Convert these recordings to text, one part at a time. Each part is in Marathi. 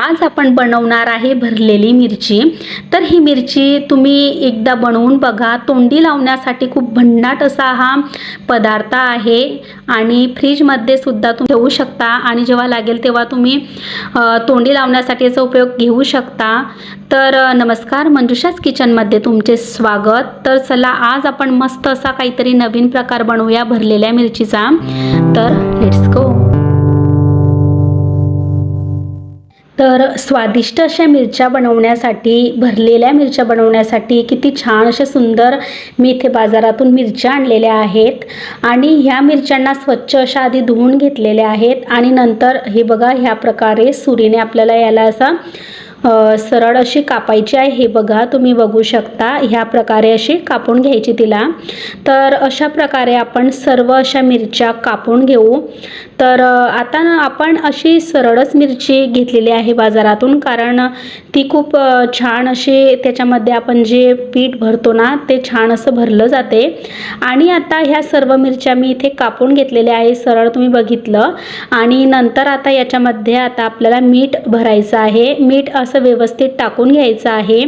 आज आपण बनवणार आहे भरलेली मिरची. तर ही मिरची तुम्ही एकदा बनवून बघा. तोंडी लावण्यासाठी खूप भन्नाट असा हा पदार्थ आहे. आणि फ्रीजमध्ये सुद्धा तुम्ही ठेवू शकता. आणि जेव्हा लागेल तेव्हा तुम्ही तोंडी लावण्यासाठी याचा उपयोग घेऊ शकता. तर नमस्कार. मंजुषाच किचनमध्ये तुमचे स्वागत. तर चला आज आपण मस्त असा काहीतरी नवीन प्रकार बनवूया भरलेल्या मिरचीचा. तर लेट्स गो तर स्वादिष्ट अशा मिरच्या बनवण्यासाठी भरलेल्या मिरच्या बनवण्यासाठी किती छान अशा सुंदर मी इथे बाजारातून मिरच्या आणलेल्या आहेत. आणि ह्या मिरच्यांना स्वच्छ अशा आधी धुवून घेतलेल्या आहेत. आणि नंतर हे बघा ह्या प्रकारे सुरीने आपल्याला याला असा सरळ अशी कापायची आहे. हे बघा तुम्ही बघू शकता. ह्या प्रकारे अशी कापून घ्यायची तिला. तर अशा प्रकारे आपण सर्व अशा मिरच्या कापून घेऊ. तर आता आपण अशी सरळच मिरची घेतलेली आहे बाजारातून. कारण ती खूप छान अशी त्याच्यामध्ये आपण जे पीठ भरतो ना ते छान असं भरलं जाते. आणि आता ह्या सर्व मिरच्या मी इथे कापून घेतलेल्या आहे. सरळ तुम्ही बघितलं. आणि नंतर आता याच्यामध्ये आता आपल्याला मीठ भरायचं आहे. मीठ असं व्यवस्थित टाकून घ्यायचं आहे.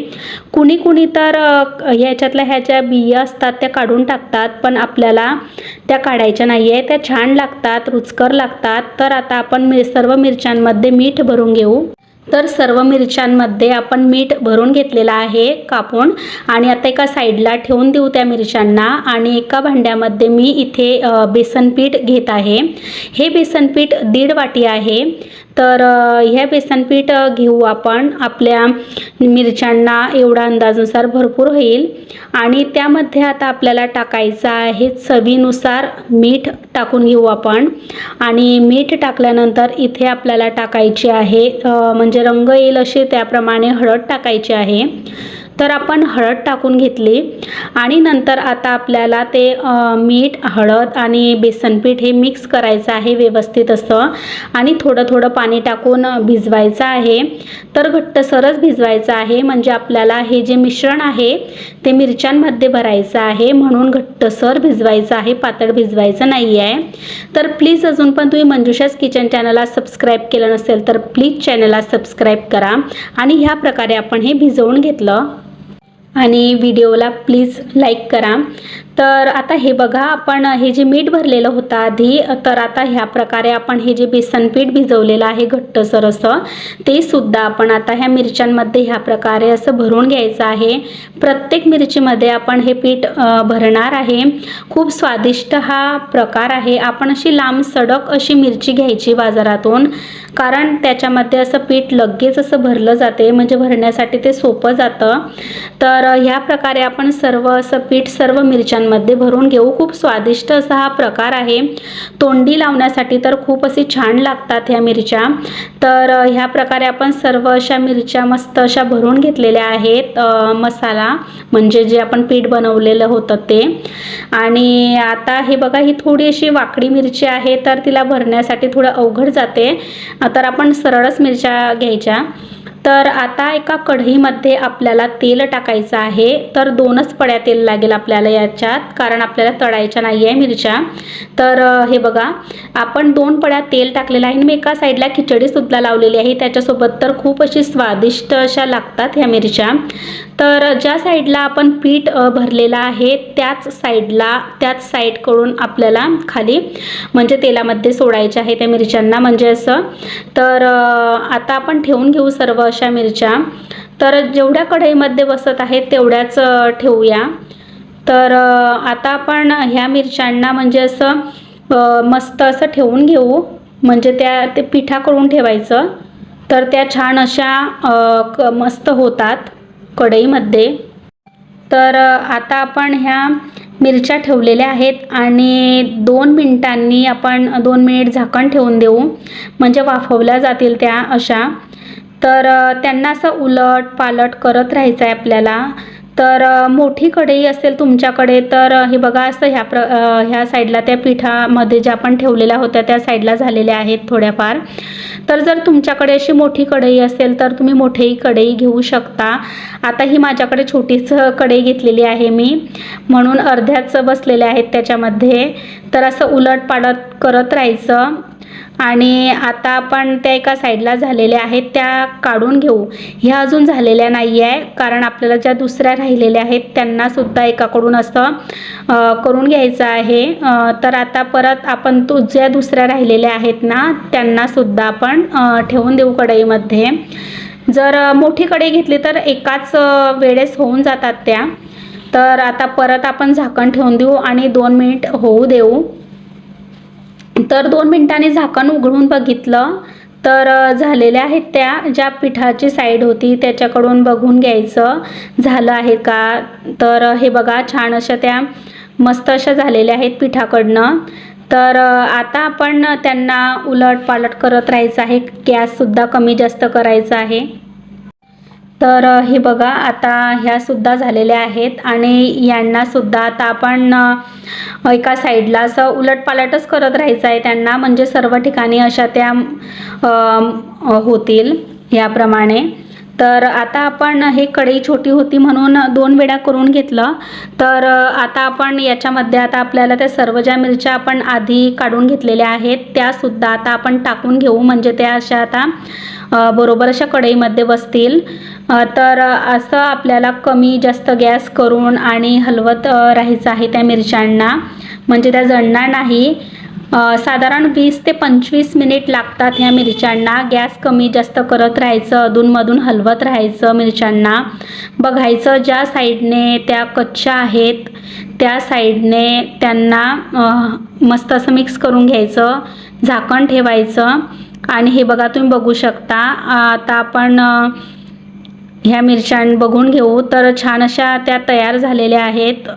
कुणी कुणी तर ह्याच्यातल्या ह्या ज्या बिया असतात त्या काढून टाकतात पण आपल्याला त्या काढायच्या नाही आहे त्या छान लागतात रुचकर लागतात. तर आता आपण मि सर्व मिरच्यांमध्ये मीठ भरून घेऊ. तर सर्व मिरच्यांमध्ये आपण मीठ भरून घेतलेलं आहे कापून. आणि आता एका साईडला ठेवून देऊ त्या मिरच्यांना. आणि एका भांड्यामध्ये मी इथे बेसनपीठ घेत आहे. हे बेसनपीठ दीड वाटी आहे. तर ह्या बेसनपीठ घेऊ आपण. आपल्या मिरच्यांना एवढा अंदाजानुसार भरपूर होईल. आणि त्यामध्ये आता आपल्याला टाकायचं आहे चवीनुसार मीठ टाकून घेऊ आपण. आणि मीठ टाकल्यानंतर इथे आपल्याला टाकायची आहे म्हणजे रंग येईल असे त्याप्रमाणे हळद टाकायची आहे. तर आपण हळद टाकून घेतली. आणि नंतर आता आपल्याला ते मीठ हळद आणि बेसनपीठ हे मिक्स करायचं आहे व्यवस्थित असं. आणि थोडं थोडं पाणी टाकून भिजवायचं आहे. तर घट्टसरच भिजवायचं आहे. म्हणजे आपल्याला हे जे मिश्रण आहे ते मिरच्यांमध्ये भरायचं आहे. म्हणून घट्टसर भिजवायचं आहे. पातळ भिजवायचं नाही आहे. तर प्लीज अजून पण तुम्ही मंजुषास किचन चॅनलला सबस्क्राईब केलं नसेल तर प्लीज चॅनलला सबस्क्राईब करा. आणि ह्या प्रकारे आपण हे भिजवून घेतलं. आणि व्हिडिओला प्लीज लाईक करा. तर आता हे बघा आपण हे जे मीठ भरलेलं होतं आधी तर आता ह्या प्रकारे आपण हे जे बेसन पीठ भिजवलेलं आहे घट्टसर असं ते सुद्धा आपण आता ह्या मिरच्यांमध्ये ह्या प्रकारे असं भरून घ्यायचं आहे. प्रत्येक मिरचीमध्ये आपण हे पीठ भरणार आहे. खूप स्वादिष्ट हा प्रकार आहे. आपण अशी लांब सडक अशी मिरची घ्यायची बाजारातून कारण त्याच्यामध्ये असं पीठ लगेच असं भरलं जाते म्हणजे भरण्यासाठी ते सोपं जातं. तर ह्या प्रकारे आपण सर्व असं पीठ सर्व मिरच्या मिरच्यांमध्ये भरून घेऊ. खूप स्वादिष्ट असा हा प्रकार आहे. तोंडी लावण्यासाठी तर खूप अशी छान लागतात ह्या मिरच्या. तर ह्या प्रकारे आपण सर्व अशा मिरच्या मस्त अशा भरून घेतलेल्या आहेत. मसाला म्हणजे जे आपण पीठ बनवलेलं होतं ते. आणि आता हे बघा ही थोडी अशी वाकडी मिरची आहे तर तिला भरण्यासाठी थोडं अवघड जाते. तर आपण सरळच मिरच्या घ्यायच्या. तर आता एका कढईमध्ये आपल्याला तेल टाकायचं आहे. तर दोनच पड्या तेल लागेल आपल्याला याच्यात कारण आपल्याला तळायच्या नाही आहे मिरच्या. तर हे बघा आपण दोन पड्या तेल टाकलेलं आहे आणि मी एका साईडला खिचडीसुद्धा लावलेली आहे. त्याच्यासोबत तर खूप अशी स्वादिष्ट अशा लागतात ह्या मिरच्या. तर ज्या साईडला आपण पीठ भरलेलं आहे त्याच साईडला त्याच साईडकडून आपल्याला खाली म्हणजे तेलामध्ये सोडायचे आहे त्या मिरच्यांना. म्हणजे असं. तर आता आपण ठेवून घेऊ सर्व अशा मिरच्या. तर जेवढ्या कढईमध्ये बसत आहेत तेवढ्याच ठेवूया. तर आता आपण ह्या मिरच्यांना म्हणजे असं मस्त असं ठेवून घेऊ. म्हणजे त्या ते पिठा करून ठेवायचं. तर त्या छान अशा क मस्त होतात कढईमध्ये. तर आता आपण ह्या मिरच्या ठेवलेल्या आहेत आणि दोन मिनिटांनी आपण दोन मिनिट झाकण ठेवून देऊ. म्हणजे वाफवल्या जातील त्या अशा. तर त्यांना असं उलट पालट करत राहायचं आहे आपल्याला. तर मोठी कढई असेल तुमच्याकडे तर हे बघा असं ह्या प्र ह्या साईडला त्या पिठामध्ये ज्या आपण ठेवलेल्या होत्या त्या साईडला झालेल्या आहेत थोड्याफार. तर जर तुमच्याकडे अशी मोठी कढई असेल तर तुम्ही मोठीही कढई घेऊ शकता. आता ही माझ्याकडे छोटीच कढई घेतलेली आहे मी. म्हणून अर्ध्याच बसलेल्या आहेत त्याच्यामध्ये. तर असं उलट पालट करत राहायचं. आणि आता आपण त्या एका साईडला झालेल्या आहेत त्या काढून घेऊ. ह्या अजून झालेल्या नाही आहे कारण आपल्याला ज्या दुसऱ्या राहिलेल्या आहेत त्यांनासुद्धा एकाकडून असं करून घ्यायचं आहे. तर आता परत आपण तो ज्या दुसऱ्या राहिलेल्या आहेत ना त्यांनासुद्धा आपण ठेवून देऊ कढईमध्ये. जर मोठी कढई घेतली तर एकाच वेळेस होऊन जातात त्या. तर आता परत आपण झाकण ठेवून देऊ आणि दोन मिनिट होऊ देऊ. तर दोन मिनटाने झाकण उघडून बघितलं. तर झालेल्या आहेत त्या ज्या पिठाची साईड होती त्याच्याकडून बघून घ्यायचं. झालं आहे का? तर हे बघा छान अशा त्या मस्त अशा झालेल्या आहेत पिठाकडनं. तर आता आपण त्यांना उलट पालट करत राहायचं आहे. गॅससुद्धा कमी जास्त करायचा आहे. तर हे बघा आता ह्या सुद्धा झालेल्या आहेत आणि यांना सुद्धा आता आपण एका साईडला असं उलटपालटच करत राहायचं आहे. त्यांना म्हणजे सर्व ठिकाणी अशा त्या होतील याप्रमाणे. तर आता आपण हे कढई छोटी होती म्हणून दोन वेळा करून घेतलं. तर आता आपण याच्यामध्ये आता आपल्याला त्या सर्व ज्या मिरच्या आपण आधी काढून घेतलेल्या आहेत. त्यासुद्धा आता आपण टाकून घेऊ. म्हणजे त्या अशा आता बरोबर अशा कढईमध्ये बसतील. तर असं आपल्याला कमी जास्त गॅस करून आणि हलवत राहायचं आहे त्या मिरच्यांना. म्हणजे त्या जळणार नाही. साधारण वीस ते पंचवीस मिनिट लागतात ह्या मिरच्यांना. गॅस कमी जास्त करत राहायचं अधूनमधून हलवत राहायचं मिरच्यांना. बघायचं ज्या साईडने त्या कच्च्या आहेत त्या साईडने त्यांना मस्त असं मिक्स करून घ्यायचं झाकण ठेवायचं. आणि हे बघा तुम्ही बघू शकता. आता आपण ह्या मिरच्या बघून घेऊ. तर छान अशा त्या तयार झालेल्या आहेत.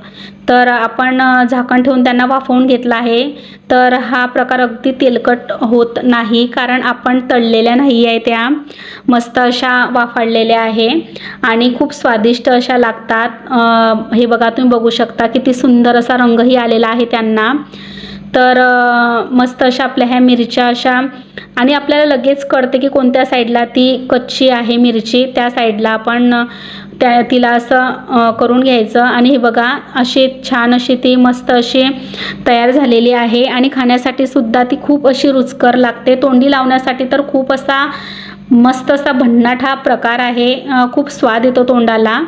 तर आपण झाकण ठेवून त्यांना वाफवून घेतलं आहे. तर हा प्रकार अगदी तेलकट होत नाही कारण आपण तळलेल्या नाही आहे त्या. मस्त अशा वाफाळलेल्या आहे. आणि खूप स्वादिष्ट अशा लागतात. हे बघा तुम्ही बघू शकता किती सुंदर असा रंगही आलेला आहे त्यांना. तर मस्त अशा आपल्या ह्या मिरच्या अशा. आणि आपल्याला लगेच कळते की कोणत्या साईडला ती कच्ची आहे मिरची. त्या साईडला आपण त्या तिला असं करून घ्यायचं. आणि हे बघा अशी छान अशी ती मस्त अशी तयार झालेली आहे. आणि खाण्यासाठी सुद्धा ती खूप अशी रुचकर लागते. तोंडी लावण्यासाठी तर खूप असा मस्त असा भन्नाट हा प्रकार आहे. खूप स्वाद येतो तोंडाला.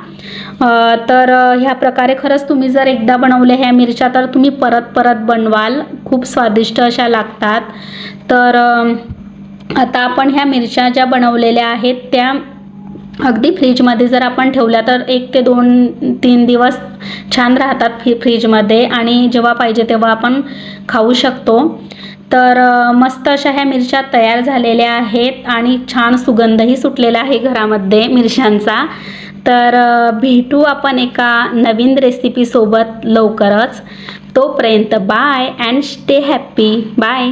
तर ह्या प्रकारे खरंच तुम्ही जर एकदा बनवल्या ह्या मिरच्या तर तुम्ही परत परत बनवाल. खूप स्वादिष्ट अशा लागतात. तर आता आपण ह्या मिरच्या ज्या बनवलेल्या आहेत त्या अगदी फ्रीजमध्ये जर आपण ठेवल्या तर एक ते दोन तीन दिवस छान राहतात फ्री फ्रीजमध्ये. आणि जेव्हा पाहिजे तेव्हा आपण खाऊ शकतो. तर मस्त अशा ह्या मिरच्या तयार झालेल्या आहेत आणि छान सुगंधही सुटलेला आहे घरामध्ये मिरच्यांचा. तर भेटू आपण एका नवीन रेसिपीसोबत लवकरच. तोपर्यंत bye and stay happy bye